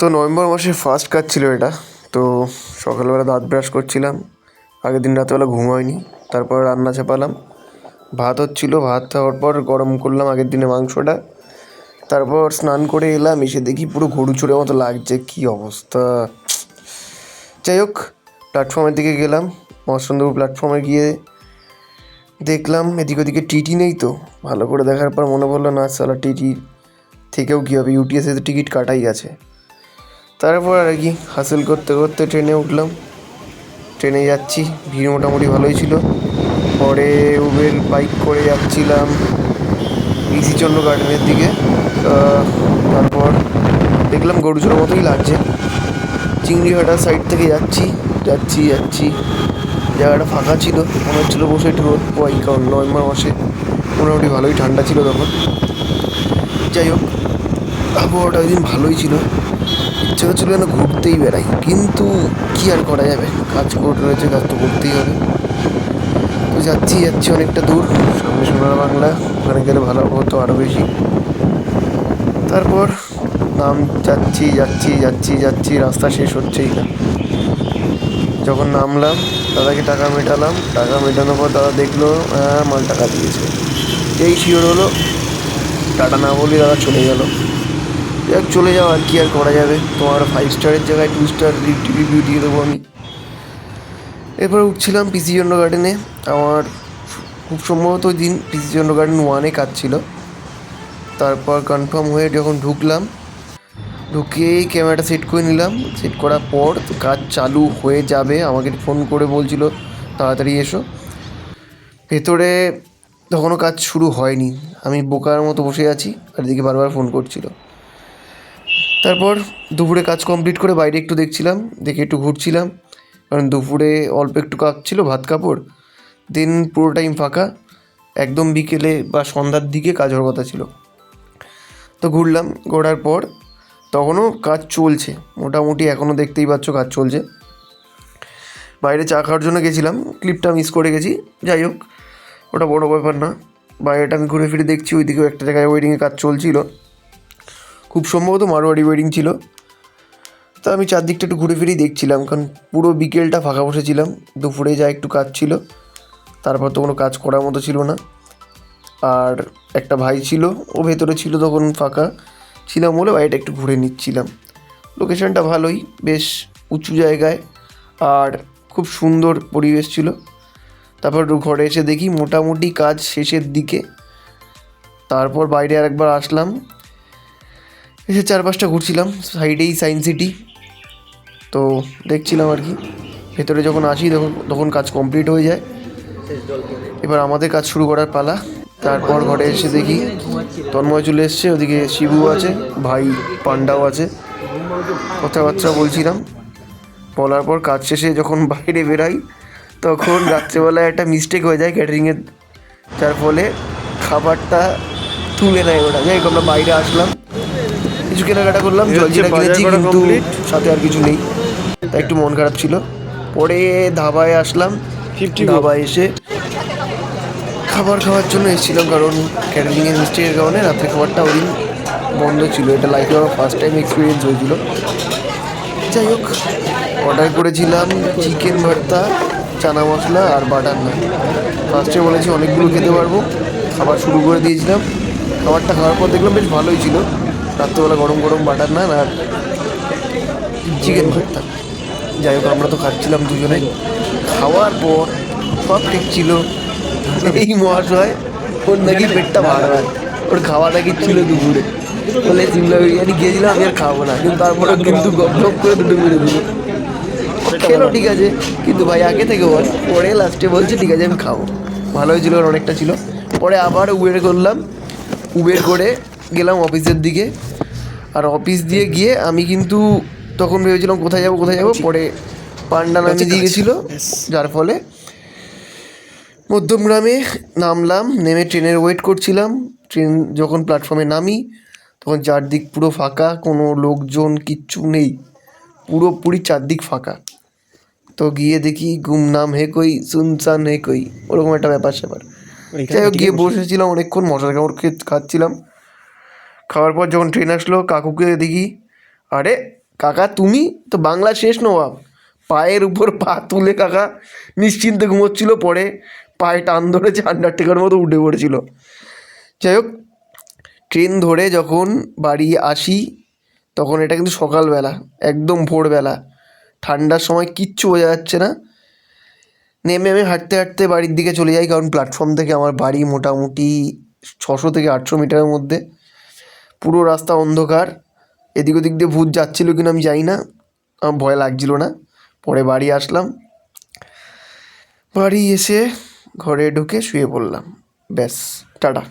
তো নভেম্বর মাসের ফার্স্ট কাজ ছিল এটা। তো সকালবেলা দাঁত ব্রাশ করছিলাম। আগের দিন রাতেবেলা ঘুম হয়নি। তারপর রান্না চাপালাম। ভাত হচ্ছিল, ভাত হওয়ার পর গরম করলাম আগের দিনে মাংসটা। তারপর স্নান করে এলাম, এসে দেখি পুরো গরু চোরের মতো লাগছে। কী অবস্থা? যাই হোক প্ল্যাটফর্মের দিকে গেলাম। মহাসন্দপুর প্ল্যাটফর্মে গিয়ে দেখলাম, এদিক ওদিকে টিটি নেই তো। ভালো করে দেখার পর মনে পড়ল, না সালা টিটি থেকেও কী হবে? ইউটিএসে তো টিকিট কাটাই আছে তারপর আর কি হাসিল করতে করতে ট্রেনে উঠলাম। ট্রেনে যাচ্ছি, ভিড় মোটামুটি ভালোই ছিল। পরে উবের বাইক করে যাচ্ছিলাম ইসিচন্দ্র গার্ডেনের দিকে। তারপর দেখলাম গরুচোর মতোই লাগছে। চিংড়িহাটার সাইড থেকে যাচ্ছি যাচ্ছি যাচ্ছি। জায়গাটা ফাঁকা ছিল, মনে হচ্ছিল বসে একটু রোদ পাই কারণ নভেম্বর মাসে মোটামুটি ভালোই ঠান্ডা ছিল তখন। যাই হোক, আবহাওয়াটা ওই দিন ভালোই ছিল। ইচ্ছে করছিল যেন ঘুরতেই বেড়াই। কিন্তু কী আর করা যাবে? কাজ করে রয়েছে, কাজ তো করতেই হবে। তো যাচ্ছি যাচ্ছি অনেকটা দূর। সামনে সোনার বাংলা, ওখানে গেলে ভালো হতো আরও বেশি। তারপর নাম যাচ্ছি যাচ্ছি যাচ্ছি যাচ্ছি, রাস্তা শেষ হচ্ছেই না যখন নামলাম, দাদাকে টাকা মেটালাম। টাকা মেটানোর পর দাদা দেখল হ্যাঁ মাল টাকা দিয়েছে। এই শিওর হলো, টাটা না বলে দাদা চলে গেল। যাক, চলে যাও, আর কি আর করা যাবে? তোমার ফাইভ স্টারের জায়গায় টু স্টার রিভিউ দিয়ে দেবো আমি। এরপর উঠছিলাম পিসি চন্দ্র গার্ডেনে আমার খুব সম্ভবত ওই দিন পিসি চন্দ্র গার্ডেন ওয়ানে কাজ ছিল তারপর কনফার্ম হয়ে যখন ঢুকলাম, ঢুকেই ক্যামেরাটা সেট করে নিলাম। সেট করার পর কাজ চালু হয়ে যাবে। আমাকে ফোন করে বলছিল, তাড়াতাড়ি এসো। ভেতরে তখনও কাজ শুরু হয়নি। আমি বোকার মতো বসে আছি, আর এদিকে বারবার ফোন করছিল। তারপর দুপুরে কাজ কমপ্লিট করে বাইরে একটু দেখছিলাম, দেখে একটু ঘুরছিলাম। কারণ দুপুরে অল্প একটু কাজ ছিল, ভাত কাপড়। দিন পুরো টাইম ফাঁকা। একদম বিকেলে বা সন্ধ্যার দিকে কাজ হওয়ার কথা ছিল। তো ঘুরলাম, ঘোরার পর তখনও কাজ চলছে। মোটামুটি এখনও দেখতেই পাচ্ছ কাজ চলছে। বাইরে চা খাওয়ার জন্য গেছিলাম ক্লিপটা মিস করে গেছি। যাই হোক, ওটা বড় ব্যাপার না। বাইরেটা আমি ঘুরে ফিরে দেখছি, ওইদিকেও একটা জায়গায় ওয়েডিংয়ে কাজ চলছিল। খুব সম্ভবত মারোয়ারি ওয়েডিং ছিল। তা আমি চারদিকটা একটু ঘুরে ফিরেই দেখছিলাম, কারণ পুরো বিকেলটা ফাঁকা বসেছিলাম। দুপুরে যা একটু কাজ ছিল, তারপর তো কোনো কাজ করার মতো ছিল না। আর একটা ভাই ছিল, ও ভেতরে ছিল তখন ফাঁকা ছিলাম বলে বাড়িটা একটু ঘুরে নিচ্ছিলাম। লোকেশনটা ভালোই, বেশ উঁচু জায়গায়, আর খুব সুন্দর পরিবেশ ছিল। তারপর ঘরে এসে দেখি মোটামুটি কাজ শেষের দিকে। তারপর বাইরে আরেকবার আসলাম এসে চারপাশটা ঘুরছিলাম, সাইডেই সায়েন্স সিটি তো দেখছিলাম আর কি। ভেতরে যখন আসি তখন তখন কাজ কমপ্লিট হয়ে যায়। এবার আমাদের কাজ শুরু করার পালা। তারপর ঘরে এসে দেখি তন্ময় চলে এসছে, ওদিকে শিবু আছে, ভাই পান্ডাও আছে। কথাবার্তা বলছিলাম। বলার পর কাজ শেষে যখন বাইরে বেরাই, তখন রাত্রেবেলায় একটা মিস্টেক হয়ে যায় ক্যাটারিংয়ের যার ফলে খাবারটা তুলে নেয় ওটা যাই হোক, আমরা বাইরে আসলাম। কিছু কেনাকাটা করলাম জলজিরা কিনেছি কিন্তু সাথে আর কিছু নেই। তাই একটু মন খারাপ ছিল। পরে ধাবায় আসলাম ধাবায় এসে খাবার খাওয়ার জন্য এসেছিলাম কারণ ক্যাটারিংয়ের মিস্টেকের কারণে রাত্রে খাবারটা ওই বন্ধ ছিল। এটা লাইফে আমার ফার্স্ট টাইম এক্সপিরিয়েন্স হয়েছিল। যাই হোক অর্ডার করেছিলাম চিকেন ভর্তা চানা মশলা আর বাটার নান ফার্স্টে বলেছি অনেকগুলো খেতে পারব। খাবার শুরু করে দিয়েছিলাম। খাবারটা খাওয়ার পর দেখলাম বেশ ভালোই ছিল। রাত্রেবেলা গরম গরম বাটার নান আর চিকেন ভর্তা। যাই হোক আমরা তো খাচ্ছিলাম দুজনে খাওয়ার পর সব ঠিক ছিল। এই মহাশয় ওর নাকি পেটটা ভালো হয় ওর খাওয়া নাকি ছিল দুপুরে? বলে সিমলা বিরিয়ানি গিয়েছিলাম আমি আর খাব না। কিন্তু তারপরে কিন্তু গপ গপ করে দুটো মেরে দিল। খেলো ঠিক আছে। কিন্তু ভাই আগে থেকে বল পরে লাস্টে বলছে ঠিক আছে আমি খাব। ভালো হয়েছিল ওর অনেকটা ছিল। পরে আবার উবের করলাম। উবের করে গেলাম অফিসের দিকে। আর অফিস দিয়ে গিয়ে আমি কিন্তু তখন ভেবেছিলাম কোথায় যাব কোথায় যাব? পরে পান্ডা নামে দিয়ে গেছিল যার ফলে মধ্যমগ্রামে নামলাম নেমে ট্রেনের ওয়েট করছিলাম। ট্রেন যখন প্ল্যাটফর্মে নামি তখন চারদিক পুরো ফাঁকা কোনো লোকজন কিচ্ছু নেই। পুরোপুরি চারদিক ফাঁকা। তো গিয়ে দেখি গুমনাম হে কই সুনসান হে কই ওরকম একটা ব্যাপার স্যাপার যাই হোক গিয়ে বসেছিলাম অনেকক্ষণ মশলা কামড় খেয়ে খাচ্ছিলাম। খাওয়ার পর যখন ট্রেন আসলো, কাকুকে দেখি, আরে, কাকা, তুমি তো বাংলা শেষ নবাব। পায়ের উপর পা তুলে কাকা নিশ্চিন্তে ঘুমোচ্ছিল, পরে পায়ে টান ধরেছে আন্ডারটেকার মতো উঠে পড়েছিল। যাই হোক ট্রেন ধরে যখন বাড়ি আসি, তখন এটা কিন্তু সকালবেলা, একদম ভোরবেলা। ঠান্ডার সময় কিচ্ছু বোঝা যাচ্ছে না। নেমে আমি হাঁটতে হাঁটতে বাড়ির দিকে চলে যাই, কারণ প্ল্যাটফর্ম থেকে আমার বাড়ি মোটামুটি ছশো থেকে আটশো মিটারের মধ্যে। পুরো রাস্তা অন্ধকার। এদিক ওদিক দিয়ে ভূত যাচ্ছিল কিনা আমি জানি না। আমার ভয় লাগছিল না। পরে বাড়ি আসলাম। বাড়ি এসে ঘরে ঢুকে শুয়ে পড়লাম। ব্যাস, টাটা।